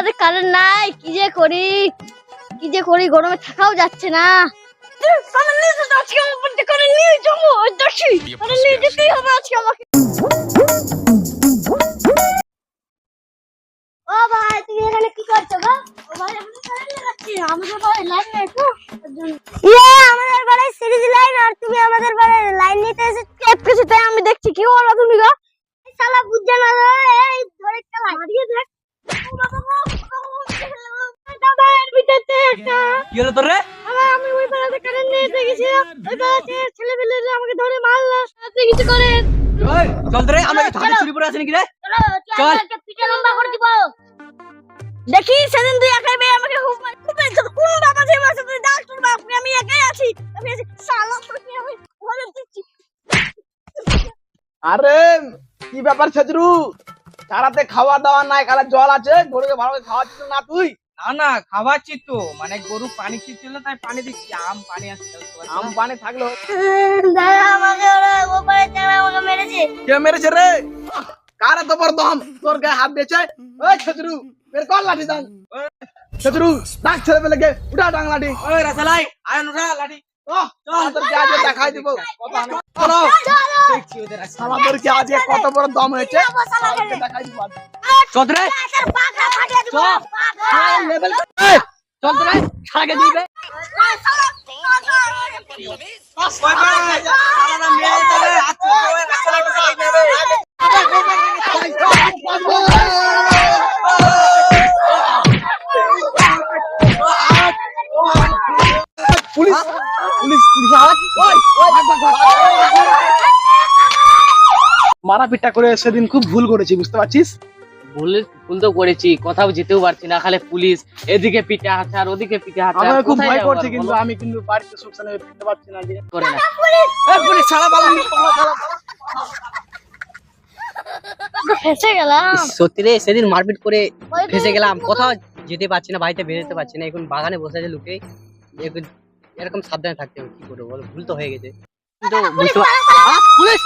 বেলাতে কারেন্ট নাই কি যে করি? কি যে করি? গরমে থাকাও যাচ্ছে না। ও ভাই তুমি এখানে কি করছ গো? ও ভাই আমি আমাদের বাড়ি লাইন নেই তো ইয়ে আমাদের বাড়ি সিরিজ লাইন আর তুমি আমাদের বাড়ি লাইন নিতে এসেছ কিছু তাই আমি দেখছি। কি হলো তুমি গো? শালা বুঝছে না এই ধরে একটা মারিয়ে দেখ। কি হলো তোর রে আমি ওই বেলাতে কারেন্ট নিয়ে গেছিলাম ওই বেলাতে ছেলেপেলেরা আমাকে ধরে মারলো সাথে কিছু করে ওই, চল রে আমরা কি। চুরি করে আছি নাকি রে চল। পিঠে লম্বা করে দিব দেখি সেদিন তুই একাই মেয়ে আমাকে খুব মার খুব মেরেছিল কোন বাবা যে মাসে তুই ডাক তোর বাপকে আমি একাই আছি আমি আছি শালা তোকে আমি ঘরে আরে কি ব্যাপার ছেচরু চারাতে খাওয়া দাওয়া নাই কালে জল আছে গরুকে ভালো করে খাওয়াচ্ছিস না তুই? না না খাওয়াচ্ছি তো মানে গরু পানি খেয়েছিল তাই পানি দিচ্ছি আম পানি আসছে আম পানি থাকল দাদা আমাকে ওরা ওপারে চারা আমাকে মেরেছে? কে মেরেছে রে? কারে তো বড় দম? তোর গায়ে হাত দিয়েছে? ওই ছেচরু বের কর লাঠি দাং ছেচরু ডাক ছেলে পেলে গে উঠা ডাং লাঠি। ওই রাসালাই আয় নুরা লাঠি। ও তোদেরকে আজ দেখাই দিব। চলো দেখছি ওদের আজকে। আজ কত বড় দম হয়েছে? দেখাই দিব সারাকে আচ্ছা পুলিশ পুলিশ পুলিশ আওয়াজ? ওই ওই ভাগ, ভাগ, ভাগ। মারা পিটা করে সেদিন খুব ভুল করেছি বুঝতে পারছিস? ভুল ভুল তো করেছি কোথাও যেতেও পারছি না খালি পুলিশ এদিকে পিঠে ওদিকে পিঠে আমার খুব ভয় করছে কিন্তু আমি কিন্তু বাড়িতে ফিরতে পারছি না যে করে না। এই পুলিশ ছাড়া বাবা ফেসে গেলাম। সত্যি রে সেদিন মারপিট করে ফেসে গেলাম। কোথাও যেতে পারছি না বাড়িতে বেরোতে পারছি না এখন বাগানে বসে আছে লুকে। এরকম সাবধানে থাকতে হবে কি করব বলো? ভুল তো হয়ে গেছে। কিন্তু বুঝতে পুলিশ!